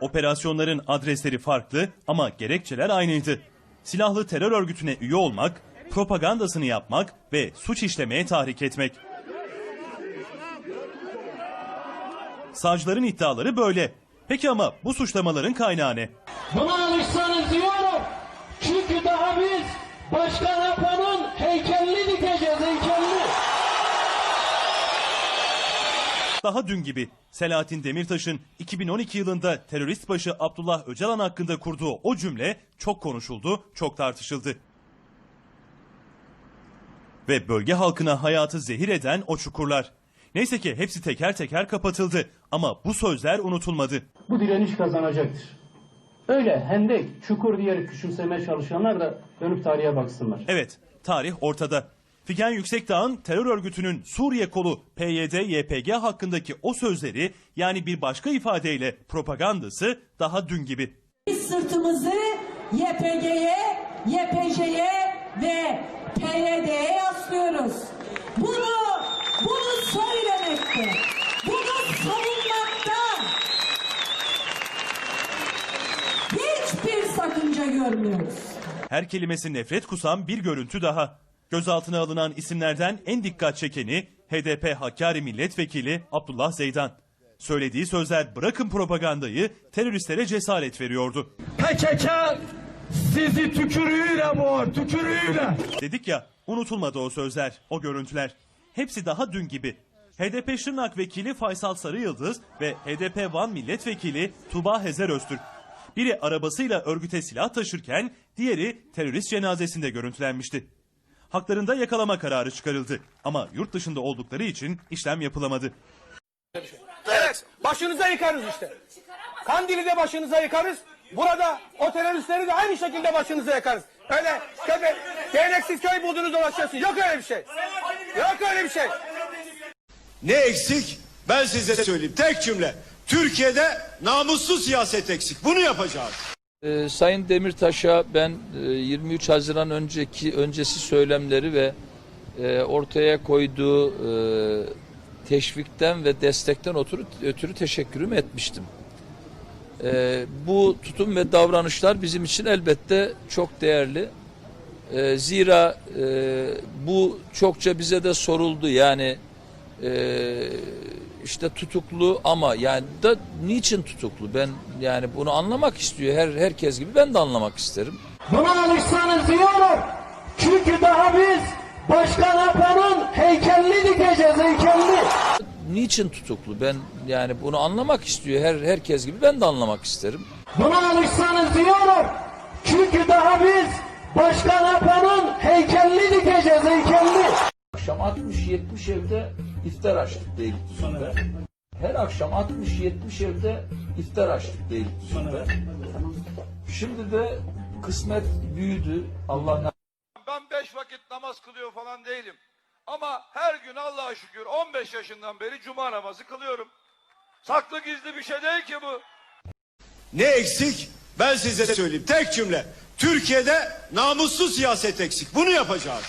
Operasyonların adresleri farklı ama gerekçeler aynıydı. Silahlı terör örgütüne üye olmak, propagandasını yapmak ve suç işlemeye tahrik etmek. Savcıların iddiaları böyle. Peki ama bu suçlamaların kaynağı ne? Buna alışsanız diyorum. Çünkü daha biz Başkan Apo'nun heykelini dikeceğiz heykelini. Daha dün gibi Selahattin Demirtaş'ın 2012 yılında terörist başı Abdullah Öcalan hakkında kurduğu o cümle çok konuşuldu, çok tartışıldı. Ve bölge halkına hayatı zehir eden o çukurlar. Neyse ki hepsi teker teker kapatıldı ama bu sözler unutulmadı. Bu direniş kazanacaktır. Öyle hendek, çukur diyerek küçümsemeye çalışanlar da dönüp tarihe baksınlar. Evet, tarih ortada. Figen Yüksekdağ'ın terör örgütünün Suriye kolu PYD-YPG hakkındaki o sözleri yani bir başka ifadeyle propagandası daha dün gibi. Biz sırtımızı YPG'ye, YPJ'ye ve PYD'ye yaslıyoruz. Bunu, bunu söylemekte, bunu savunmakta hiçbir sakınca görmüyoruz. Her kelimesi nefret kusan bir görüntü daha. Gözaltına alınan isimlerden en dikkat çekeni HDP Hakkari Milletvekili Abdullah Zeydan. Söylediği sözler bırakın propagandayı teröristlere cesaret veriyordu. PKK sizi tükürüğüyle boğar, tükürüğüyle. Dedik ya unutulmadı o sözler, o görüntüler. Hepsi daha dün gibi. HDP Şırnak Vekili Faysal Sarıyıldız ve HDP Van Milletvekili Tuba Hezer Öztürk. Biri arabasıyla örgüte silah taşırken diğeri terörist cenazesinde görüntülenmişti. Haklarında yakalama kararı çıkarıldı ama yurt dışında oldukları için işlem yapılamadı. Evet. Başınıza yıkarız işte. Kandil'i de başınıza yıkarız. Burada o teröristleri de aynı şekilde başınıza yakarız. Öyle köpe, değneksiz köy buldunuz dolaşıyorsun. Yok öyle bir şey. Yok öyle bir şey. Ne eksik? Ben size söyleyeyim. Tek cümle. Türkiye'de namuslu siyaset eksik. Bunu yapacağız. Ee, Sayın Demirtaş'a ben e, 23 Haziran önceki öncesi söylemleri ve e, ortaya koyduğu e, teşvikten ve destekten ötürü, ötürü teşekkürümü etmiştim. E, bu tutum ve davranışlar bizim için elbette çok değerli. E, zira e, bu çokça bize de soruldu yani e, işte tutuklu ama yani da niçin tutuklu ben yani bunu anlamak istiyor her herkes gibi ben de anlamak isterim. Buna alışsanız diyorum. Çünkü daha biz Başkan Apo'nun heykelini dikeceğiz heykelini. Niçin tutuklu ben yani bunu anlamak istiyor her herkes gibi ben de anlamak isterim. Buna alışsanız diyorum. Çünkü daha biz Başkan Apo'nun heykelini dikeceğiz heykelini. Akşam 60-70 evde iftar açtık Beylikdüzü'nde. Her akşam 60-70 evde iftar açtık Beylikdüzü'nde. Şimdi de kısmet büyüdü. Allah Ben beş vakit namaz kılıyor falan değilim. Ama her gün Allah'a şükür 15 yaşından beri cuma namazı kılıyorum. Saklı gizli bir şey değil ki bu. Ne eksik? Ben size söyleyeyim. Tek cümle. Türkiye'de namuslu siyaset eksik. Bunu yapacağız.